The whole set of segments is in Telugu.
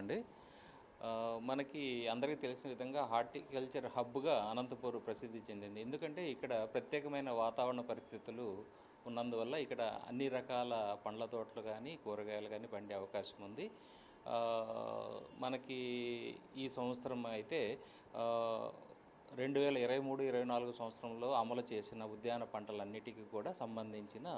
చెప్పండి. మనకి అందరికీ తెలిసిన విధంగా హార్టికల్చర్ హబ్గా అనంతపూర్ ప్రసిద్ధి చెందింది. ఎందుకంటే ఇక్కడ ప్రత్యేకమైన వాతావరణ పరిస్థితులు ఉన్నందువల్ల ఇక్కడ అన్ని రకాల పండ్ల తోటలు కానీ కూరగాయలు కానీ పండే అవకాశం ఉంది. మనకి ఈ సంవత్సరం అయితే రెండు వేల ఇరవై మూడు ఇరవై నాలుగు సంవత్సరంలో అమలు చేసిన ఉద్యాన పంటలన్నిటికీ కూడా సంబంధించిన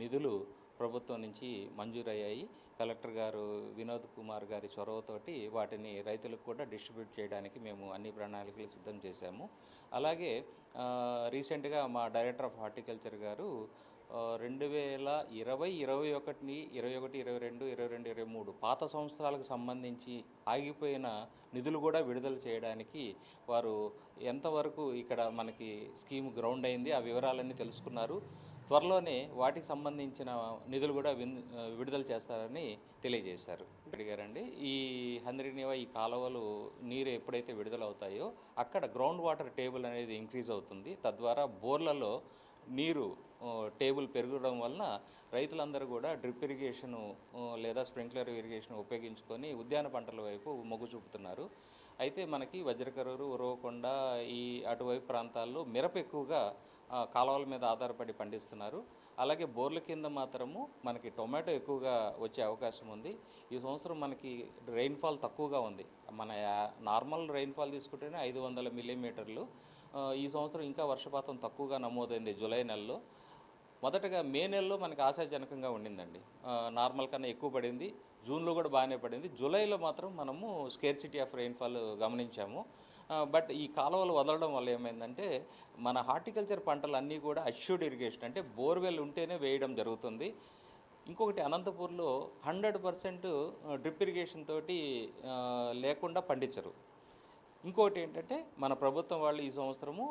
నిధులు ప్రభుత్వం నుంచి మంజూరయ్యాయి. కలెక్టర్ గారు వినోద్ కుమార్ గారి చొరవతోటి వాటిని రైతులకు కూడా డిస్ట్రిబ్యూట్ చేయడానికి మేము అన్ని ప్రణాళికలు సిద్ధం చేశాము. అలాగే రీసెంట్గా మా డైరెక్టర్ ఆఫ్ హార్టికల్చర్ గారు రెండు వేల ఇరవై ఇరవై ఒకటిని ఇరవై ఒకటి ఇరవై రెండు ఇరవై రెండు ఇరవై మూడు పాత సంవత్సరాలకు సంబంధించి ఆగిపోయిన నిధులు కూడా విడుదల చేయడానికి వారు ఎంతవరకు ఇక్కడ మనకి స్కీమ్ గ్రౌండ్ అయింది ఆ వివరాలన్నీ తెలుసుకున్నారు. త్వరలోనే వాటికి సంబంధించిన నిధులు కూడా విడుదల చేస్తారని తెలియజేశారు. అడిగారండి ఈ హంద్రినివా ఈ కాలువలు నీరు ఎప్పుడైతే విడుదలవుతాయో అక్కడ గ్రౌండ్ వాటర్ టేబుల్ అనేది ఇంక్రీజ్ అవుతుంది. తద్వారా బోర్లలో నీరు టేబుల్ పెరగడం వలన రైతులందరూ కూడా డ్రిప్ ఇరిగేషన్ లేదా స్ప్రింక్లర్ ఇరిగేషన్ ఉపయోగించుకొని ఉద్యాన పంటల వైపు మొగ్గు చూపుతున్నారు. అయితే మనకి వజ్రకరూరు ఉరవకొండ ఈ అటువైపు ప్రాంతాల్లో మిరప ఎక్కువగా కాలువల మీద ఆధారపడి పండిస్తున్నారు. అలాగే బోర్ల కింద మాత్రము మనకి టొమాటో ఎక్కువగా వచ్చే అవకాశం ఉంది. ఈ సంవత్సరం మనకి రెయిన్ఫాల్ తక్కువగా ఉంది. మన నార్మల్ రెయిన్ఫాల్ తీసుకుంటేనే ఐదు వందల మిల్లీమీటర్లు. ఈ సంవత్సరం ఇంకా వర్షపాతం తక్కువగా నమోదైంది జూలై నెలలో. మొదటగా మే నెలలో మనకి ఆశాజనకంగా ఉండిందండి. నార్మల్ కన్నా ఎక్కువ పడింది. జూన్లో కూడా బాగానే పడింది. జూలైలో మాత్రం మనము స్కేర్సిటీ ఆఫ్ రెయిన్ఫాల్ గమనించాము. బట్ ఈ కాలువలు వదలడం వల్ల ఏమైందంటే మన హార్టికల్చర్ పంటలు అన్నీ కూడా అష్యూర్డ్ ఇరిగేషన్ అంటే బోర్వెల్ ఉంటేనే వేయడం జరుగుతుంది. ఇంకొకటి అనంతపూర్లో హండ్రెడ్ పర్సెంట్ డ్రిప్ ఇరిగేషన్ తోటి లేకుండా పండించరు. ఇంకోటి ఏంటంటే మన ప్రభుత్వం వాళ్ళు ఈ సంవత్సరము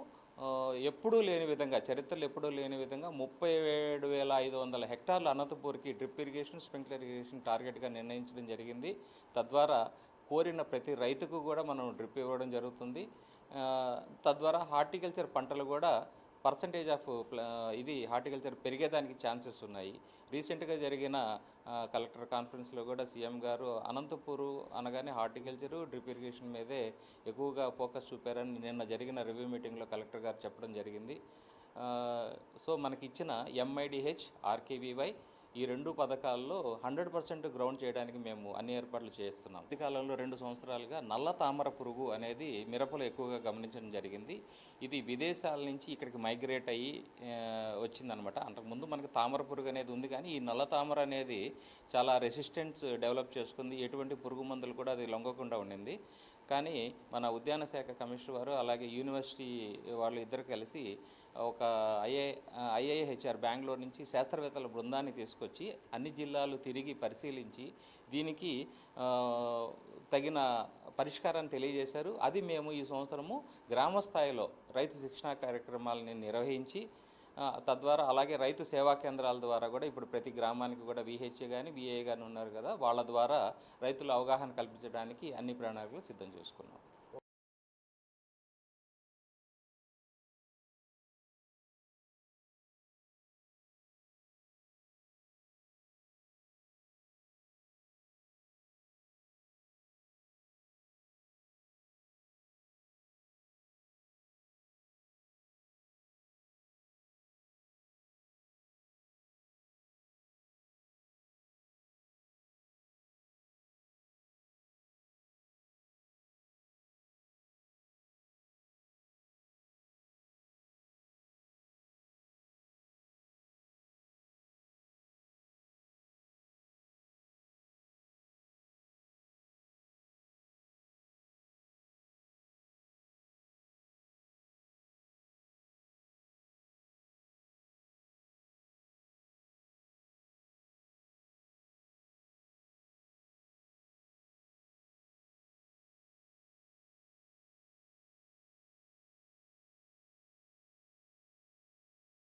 ఎప్పుడూ లేని విధంగా చరిత్రలు ఎప్పుడూ లేని విధంగా ముప్పై ఏడు వేల ఐదు వందల హెక్టార్లు అనంతపూర్కి డ్రిప్ ఇరిగేషన్ స్ప్రింక్లర్ ఇరిగేషన్ టార్గెట్గా నిర్ణయించడం జరిగింది. తద్వారా కోరిన ప్రతి రైతుకు కూడా మనం డ్రిప్ ఇవ్వడం జరుగుతుంది. తద్వారా హార్టికల్చర్ పంటలు కూడా పర్సంటేజ్ ఆఫ్ ఇది హార్టికల్చర్ పెరిగేదానికి ఛాన్సెస్ ఉన్నాయి. రీసెంట్గా జరిగిన కలెక్టర్ కాన్ఫరెన్స్లో కూడా సీఎం గారు అనంతపూరు అనగానే హార్టికల్చరు డ్రిప్ ఇరిగేషన్ మీదే ఎక్కువగా ఫోకస్ చూపారని నిన్న జరిగిన రివ్యూ మీటింగ్లో కలెక్టర్ గారు చెప్పడం జరిగింది. సో మనకి ఇచ్చిన ఎంఐడిహెచ్ ఆర్కేవీవై ఈ రెండు పథకాల్లో హండ్రెడ్ పర్సెంట్ గ్రౌండ్ చేయడానికి మేము అన్ని ఏర్పాట్లు చేస్తున్నాం. ఈ కాలంలో రెండు సంవత్సరాలుగా నల్ల తామర పురుగు అనేది మిరపలో ఎక్కువగా గమనించడం జరిగింది. ఇది విదేశాల నుంచి ఇక్కడికి మైగ్రేట్ అయ్యి వచ్చిందనమాట. అంతకుముందు మనకి తామర పురుగు అనేది ఉంది కానీ ఈ నల్ల తామర అనేది చాలా రెసిస్టెన్స్ డెవలప్ చేసుకుంది. ఎటువంటి పురుగు మందులు కూడా అది లొంగకుండా ఉండింది. కానీ మన ఉద్యాన శాఖ కమిషనర్ వారు అలాగే యూనివర్సిటీ వాళ్ళు ఇద్దరు కలిసి ఒక ఐఏ ఐఐహెచ్ఆర్ బెంగళూరు నుంచి శాస్త్రవేత్తల బృందాన్ని తీసుకొచ్చి అన్ని జిల్లాలు తిరిగి పరిశీలించి దీనికి తగిన పరిష్కారాన్ని తెలియజేశారు. అది మేము ఈ సంవత్సరము గ్రామ స్థాయిలో రైతు శిక్షణా కార్యక్రమాలని నిర్వహించి తద్వారా అలాగే రైతు సేవా కేంద్రాల ద్వారా కూడా ఇప్పుడు ప్రతి గ్రామానికి కూడా విహెచ్ఏ కానీ విఏ కానీ ఉన్నారు కదా వాళ్ళ ద్వారా రైతుల అవగాహన కల్పించడానికి అన్ని ప్రణాళికలు సిద్ధం చేసుకున్నాం.